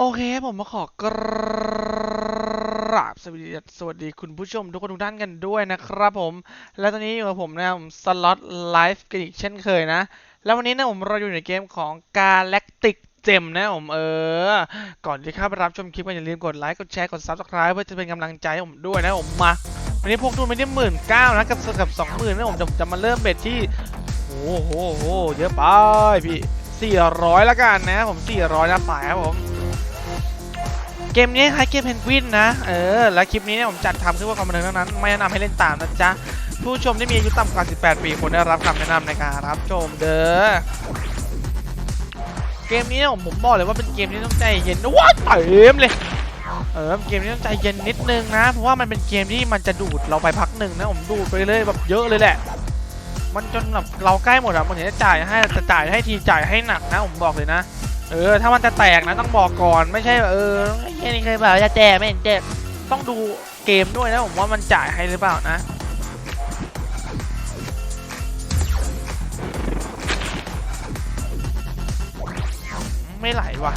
โอเคผมมาขอกราบสวัสดีสวัสดีคุณผู้ชมทุกคนทุกท่านกันด้วยนะครับผม และตอนนี้อยู่กับผมนะผมสล็อตไลฟ์กันอีกเช่นเคยนะ แล้ววันนี้นะผมเราอยู่ในเกมของ Galactic Gem นะผมเออ ก่อนที่เข้าไปรับชมคลิปก็อย่าลืมกดไลค์กดแชร์กด Subscribe เพื่อจะเป็นกำลังใจให้ผมด้วยนะผมมาวันนี้พวกทุนไม่ได้หมื่นเก้านะกับกับสองหมื่นนะผมจะจะมาเริ่มเบ็ดที่โอ้โหเยอะไปพี่สี่ร้อยละกันนะผมสี่ร้อยนะฝ่ายครับผม กมนี้คล้ายเกมเพนกวินนะ เออ และคลิปนี้เนี่ยผมจัดทำขึ้นเพื่อความบันเทิงเท่านั้น ไม่แนะนำให้เล่นตามนะจ๊ะ ผู้ชมที่มีอายุต่ำกว่า 18 ปีควรได้รับคำแนะนำในการรับชมเด้อ เกมนี้เนี่ยผมบอกเลยว่าเป็นเกมที่ต้องใจเย็นว้าเต็มเลย เออ เกมนี้ต้องใจเย็นนิดนึงนะ เพราะว่ามันเป็นเกมที่มันจะดูดเราไปพักหนึ่งนะ ผมดูดไปเลยแบบเยอะเลยแหละ มันจนแบบเราใกล้หมดอะมันถึงจะจ่ายให้จะจ่ายให้ทีจ่ายให้หนักนะ ผมบอกเลยนะ เออ ถ้ามันจะแตกนะต้องบอกก่อนไม่ใช่แบบเออไอ้เหี้ยนี่เคยบอกว่าจะแตกไม่เห็นแตกต้องดูเกมด้วยนะผมว่ามันจ่ายให้หรือเปล่านะไม่ไหลว่ะ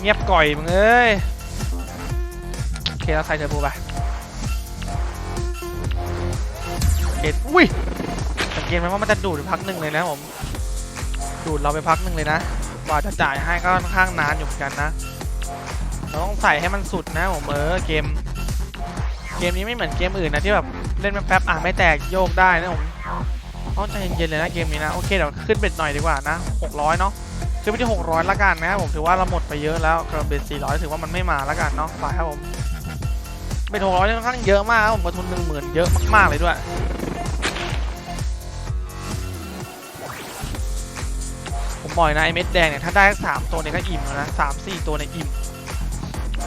เงียบก่อยมึงเอ้ย โอเคเราใส่เทอร์โบไป เอ็ดอุ้ยสังเกตไหมว่ามันจะดูดไปพักหนึ่งเลยนะผม ดูดเราไปพักหนึ่งเลยนะ กว่าจะจ่ายให้ก็ค่อนข้างนานอยู่เหมือนกันนะ เราต้องใส่ให้มันสุดนะผมเออเกม เกมนี้ไม่เหมือนเกมอื่นนะที่แบบเล่นแป๊บๆอะไม่แตกโยกได้นะผมต้องใจเย็นๆเลยนะเกมนี้นะโอเคเดี๋ยวขึ้นเบ็ดหน่อยดีกว่านะ 600 เนาะขึ้นไปที่ 600 ละกันนะผมถือว่าเราหมดไปเยอะแล้วกับเบ็ด400 ถือว่ามันไม่มาละกันเนาะไปครับผมเป็น600ค่อนข้างเยอะมากครับผมกระทุนหนึ่งหมื่นเยอะมากๆเลยด้วย มอยนะไอเม็ดแดงเนี่ยถ้าได้สามตัวเนี่ยก็อิ่มแล้วนะสามสี่ตัวเนี่ยอิ่ม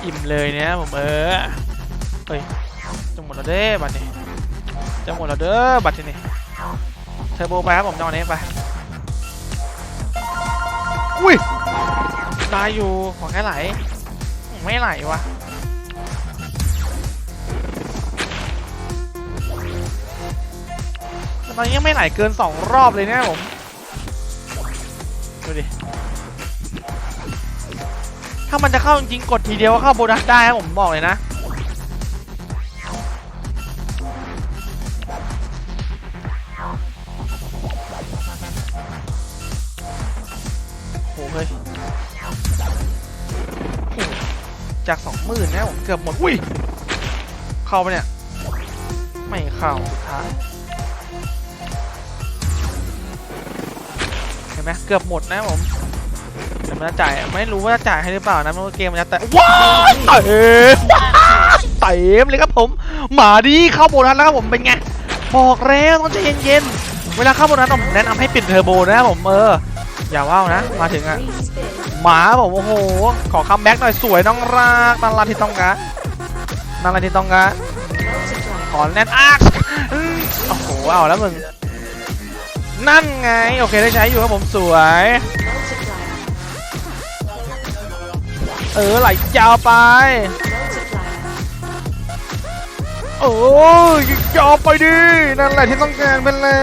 อิ่มเลยเนี่ยผมเออเฮ้ยจะหมดแล้วเด้บัตรนี่จะหมดแล้วเด้อบัตรนี่เทอร์โบไปครับผมจังหวะนี้ไปอุ้ยได้อยู่ขอแค่ไหลไม่ไหลวะตอนนี้ยังไม่ไหลเกินสองรอบเลยเนี่ยผม ดูดิ ถ้ามันจะเข้าจริงๆกดทีเดียวก็เข้าโบนัสได้ครับผมบอกเลยนะโหเฮ้ยจากสองหมื่นนะผมเกือบหมด อุ้ย เข้าไปเนี่ย ไม่เข้าสุดท้าย ห็นไหมเกือบหมดนะผมแต่มันจะจ่ายไม่รู้ว่าจะจ่ายให้หรือเปล่านะไม่ว่าเกมมันจะแต่ว้ายเต็มว้ายเต็มเลยครับผมหมาดีเข้าโบนัสแล้วครับผมเป็นไงบอกแล้วต้องใจเย็นๆเวลาเข้าโบนัสผมแนะนำให้ปิดเทอร์โบนะครับผมเอออย่าว่าวนะ มาถึงอะหมาผมโอ้โห ขอคัมแบ็กหน่อยสวยน้องรักนั่นละที่ต้องการนั่นละที่ต้องการขอแน่นอักอืมโอ้โหเอาแล้วมึง นั่นไง โอเค ได้ใช้อยู่ครับผมสวย เออ ไหลยาวไป โอ้ยยาวไปดิ นั่นแหละที่ต้องการเป็นแหละ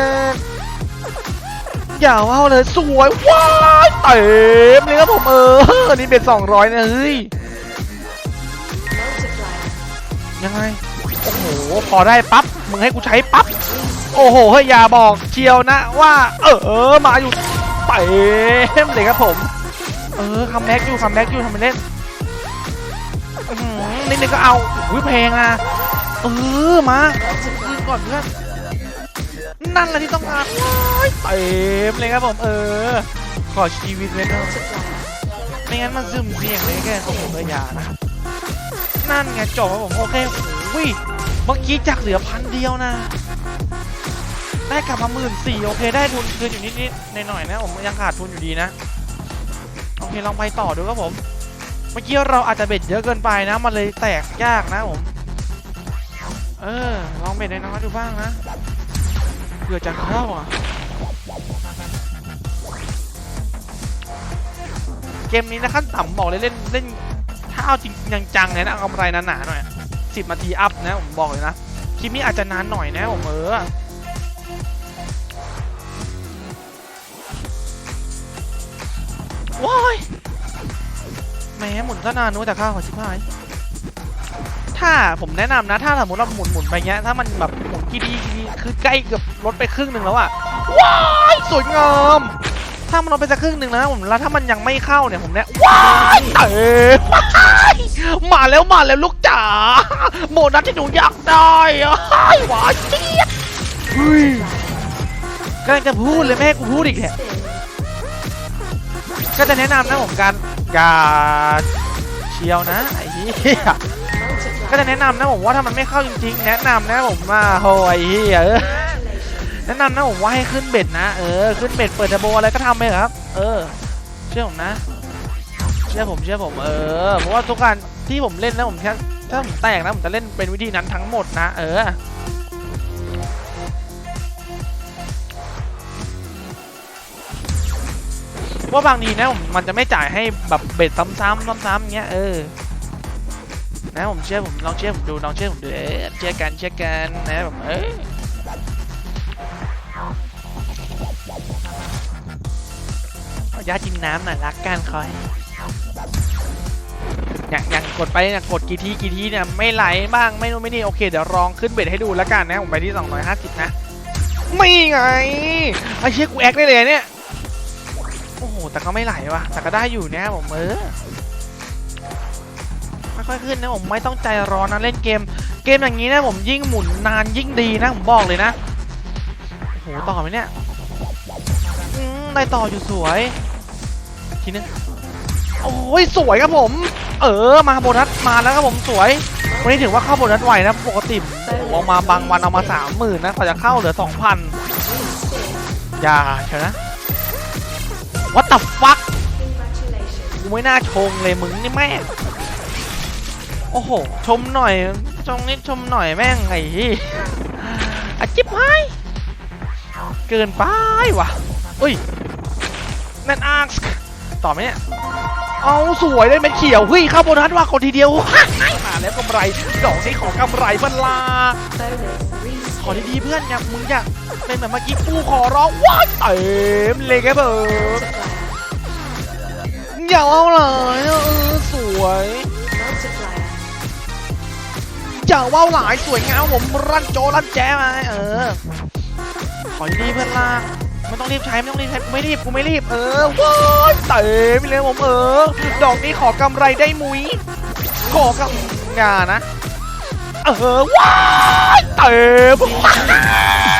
ยาว่าเลยสวย ว้ายเต็มเลยครับผมเออ นี่เป็น200นะเฮ้ย ยังไง โอ้โหพอได้ปั๊บมึงให้กูใช้ปั๊บโอ้โหเฮ้ยอย่าบอกเชียวนะว่า เออมาอยู่เต็มเลยครับผม เออคัมแบ็กอยู่คัมแบ็กอยู่ทำเป็นเล่นอื้อหือนิดนึงก็เอาอุ้ยเพงอะเออมาคืนก่อนเพื่อนนั่นแหละที่ต้องการเต็มเลยครับผม เออ ขอชีวิตเลยนะไม่งั้นมันซึมเสี่ยงเลยแค่ของผมเลยอย่านะนั่นไงจบครับผมโอเคโอ้ยเมื่อกี้จากเหลือพันเดียวนะ ได้กลับมาหมื่นสี่โอเคได้ทุนคืนอยู่นิดๆหน่อยนะผมยังขาดทุนอยู่ดีนะโอเคลองไปต่อดูครับผม เมื่อกี้เราอาจจะเบ็ดเยอะเกินไปนะ มันเลยแตกยากนะผม เออลองเบ็ดน้อยๆดูบ้างนะเผื่อจะเข้าอะเกมนี้นะขั้นต่ำบอกเลยเล่นเล่นถ้าเอาจริงจังๆเลยนะเอากำไรหนาๆหน่อย สิบนาทีอัพนะผมบอกเลยนะคลิปนี้อาจจะนานหน่อยนะผมเออว้ายแหมหมุนซะนานนู้แต่ข้าวขอชิบหาย ถ้าผมแนะนำนะ ถ้าสมมติเราหมุนหมุนไปเงี้ย ถ้ามันแบบหมุนกี่ดีกี่ดีคือใกล้เกือบลดไปครึ่งหนึ่งแล้วอะว้ายสวยงามถ้ามันลดไปสักครึ่งหนึ่งนะผมแล้วถ้ามันยังไม่เข้าเนี่ยผมเนี่ยว้ายเต๋ว้าย มาแล้วมาแล้วลูกจ๋าโบนัสที่หนูอยากได้อะหวานเจี๊ยบกำลังจะพูดเลยแม่ให้กูพูดอีกแหละก็จะแนะนำนะผมการอย่าเชียวนะไอ้เหี้ยก็จะแนะนำนะผมว่าถ้ามันไม่เข้าจริงๆ แนะนำนะผมว่าโหยเฮียเออแนะนำนะผมว่าให้ขึ้นเบ็ดนะเออขึ้นเบ็ดเปิดเทอร์โบอะไรก็ทำไปครับ เออ เชื่อผมนะ เชื่อผมเชื่อผมเออเพราะว่าทุกการ ที่ผมเล่นนะผมแค่ถ้าผมแตกนะผมจะเล่นเป็นวิธีนั้นทั้งหมดนะ เออว่าบางทีนะผมมันจะไม่จ่ายให้แบบเบ็ดซ้ำๆซ้ำๆอย่างเงี้ยเออนะผมเชื่อผมลองเชื่อผมดูลองเชื่อผมดูเออเชื่อกันเชื่อกันนะผมเออออนุญาตกินน้ำหน่อยรักกันคอย อย่างอย่างกดไปเนี่ยกดกี่ทีกี่ทีเนี่ยไม่ไหลบ้างไม่นู่นไม่นี่โอเคเดี๋ยวลองขึ้นเบ็ดให้ดูแล้วกันนะผมไปที่ 250 นะไม่ไงไอ้เชี่ยกูแอคได้เลยเนี่ยโอ้โหแต่ก็ไม่ไหลว่ะแต่ก็ได้อยู่นี่ยผมเออค่อยๆขึ้นนะผมไม่ต้องใจร้อนนะเล่นเกม เกมอย่างนี้นะผมยิ่งหมุนนานยิ่งดีนะผมบอกเลยนะโอ้โหต่อไหมเนี่ยอืมได้ต่ออยู่สวยทีนึงโอ้ยสวยครับผม เออมาโบนัสมาแล้วครับผมสวย วันนี้ถือว่าเข้าโบนัสไหวนะปกติผมเอามาบางวันเอามาสามหมื่นนะกว่าจะเข้าเหลือสองพันอย่าเชียวนะ What the fuck กูไม่น่าชงเลยมึงนี่แม่โอ้โห ชมหน่อยชมนิดชมหน่อยแม่งไอ้ที่อาจิ๊บหายเกินไปว่ะอุ้ยนั่นอาร์ต่อไหมเนี่ย เอาสวยได้เป็นเขียวเฮ้ยเข้าโบนัสว่ะคนทีเดียวมาแล้วกำไรดอกนี้ของกำไรบันลาขอดีๆเพื่อนอย่ามึงอย่าเป็นแบบเมื่อกี้กูขอร้องว้าเต็มเลยครับผมอย่าเอาเลยเออสวยอย่าว่าหลายสวยงามผมรันโจรันแจมาเออขอดีเพื่อนลา ไม่ต้องรีบใช้ไม่ต้องรีบใช้กูไม่รีบกูไม่รีบเออว้ายเต็มเลยผมเออ ดอกนี้ขอกำไรได้มุ้ยขอกำงานนะเออว้ายเต็มา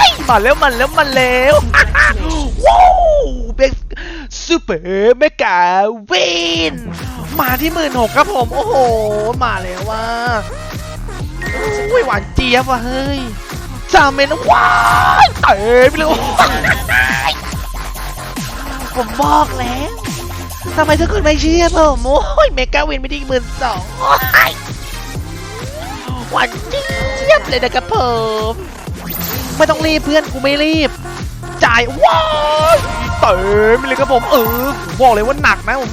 ยมาแล้วมันแล้วมันแล้วว้าวเบกซูเปอร์เมกาวินมาที่หมื่นหกครับผมโอ้โหมาแล้วว่าอุ้ยหวานเจี๊ยบว่ะเฮ้ย จาเมนว้ายเต็มเลยว้ผมบอกแล้วทำไมทุกคนไม่เชื่อผมโอ้ยเมกาวินไม่ได้หมื่นสองหวานเจี๊ยบเลยนะครับผมไม่ต้องรีบเพื่อนกูไม่รีบ จ่ายว้ายเต็มเลยครับผมเออผมบอกเลยว่าหนักนะผม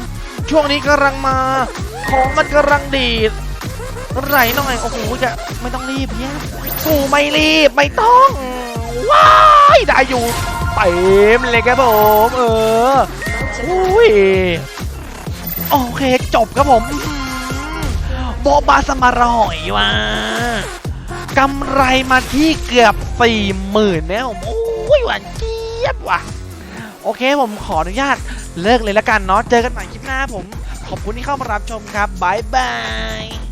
ช่วงนี้กำลังมา ของมันกำลังดีด ไหลหน่อย โอ้โหจะไม่ต้องรีบเพี้ยกูไม่รีบไม่ต้อง ว้ายได้อยู่เต็มเลยครับผมเอออุ้ยโอเคจบครับผม โบบาสมารอยว่ะกำไรมาที่เกือบสี่หมื่นเนี่ยผมโอ้ยหวานเจี๊ยบว่ะ โอเคผมขออนุญาตเลิกเลยละกันเนาะเจอกันใหม่คลิปหน้าผม ขอบคุณที่เข้ามารับชมครับบายบาย